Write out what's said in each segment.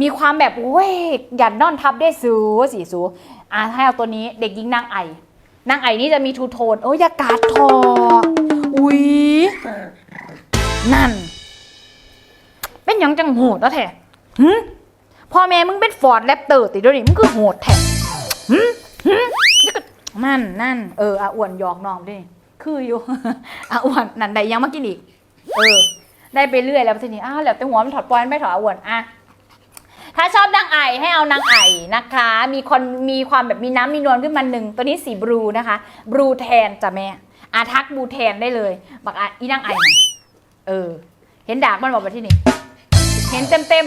มีความแบบเว้ยหยัดนอนทับได้สูสีสูอะให้เอาตัวนี้เด็กหญิงนางไอนางไอนี่จะมีทูโทนโอ้ยอยากาดทออุ้ยนั่น เป็นยังจังโหดแล้วแท้หึพ่อแม่มึงเป็นฟอร์ดแรปเตอร์ติดด้วยนี่มึงคือโหดแท้หึหึนั่นนั่นเอออาอ้วนหยอกน้องด้วยคืออยู่อาอ้วนนั่นได้ยังมากินอีก เออ ได้ไปเรื่อยแล้วทีนี้อ้าวแล้วแต่หัวมันถอดปล่อยไม่ถอดอาอ้วนอะ ถ้าชอบนางไอให้เอานางไอนะคะ มีคนมีความแบบมีน้ำมีนวลขึ้นมาหนึ่งตัวนี้สีบลูนะคะบลูแทนจ้ะแม่อาทักบลูแทนได้เลยบักอาอีนางไอนะเออ เห็นดากมันบอกไปที่นี่ เห็นเต็มเต็ม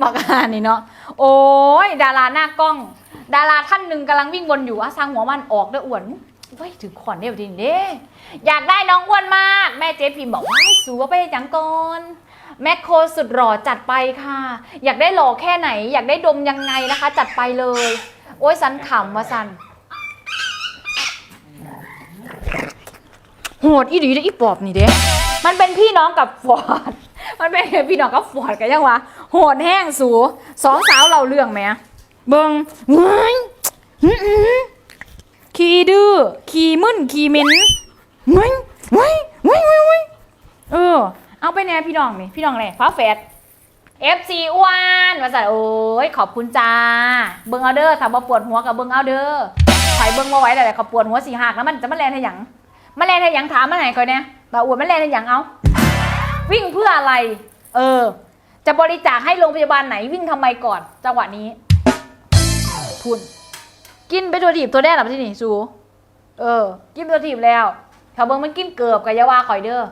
บักอ่านี่เนาะโอ้ยดาราหน้ากล้อง ดาราท่านหนึ่งกำลังวิ่งวนอยู่อะสร้างหัวมันออกด้วยอ้วนไว้ยถึงขอนเดียวทีนี้เด้อยากได้น้องอ้วนมาก แม่เจ๊พิมพ์บอกว่าให้สูว่าไปจังก่อน แมคโครสุดหล่อจัดไปค่ะ อยากได้หล่อแค่ไหน อยากได้ดมยังไงนะคะ จัดไปเลย โอ้ยสันขำว่าสันโหดอีดีได้ออีปอบนี่เด้มันเป็นพี่น้องกับฟอร์ดมันเป็นพี่น้องกับฟอร์ดกันยังวะโหดแห้งสูสองสาวเราเรื่องไหมเบิงเว้ยขี้ดื้อขี้มึนขี้เหม็นเว้ยเว้ยเว้ยเว้ยเว้ยเออ เอาไปแน่พี่น้องนี่พี่น้องแหละฟ้าแฝด FC อ้วนมาใส่โอ้ยขอบคุณจ้า เบิ้งเอาเด้อถ้าบ่ปวดหัวกับเบิ้งเอาเด้อใครเบิ้งมาไหว้แต่เขาปวดหัวสีหักแล้วมันจะมาแลนให้หยังมาแลนให้หยังถามมาไหนก่อนเนี่ยบ่าอ้วนมาแลนให้หยังเอาวิ่งเพื่ออะไร เออ จะบริจาคให้โรงพยาบาลไหนวิ่งทำไมก่อนจังหวะนี้ทุนกินไปตัวถีบตัวแรกหรอที่นี่สูเออ กินตัวถีบแล้วเขาเบิ้งมันกินเกือบกับยาวาข่อยเด้อ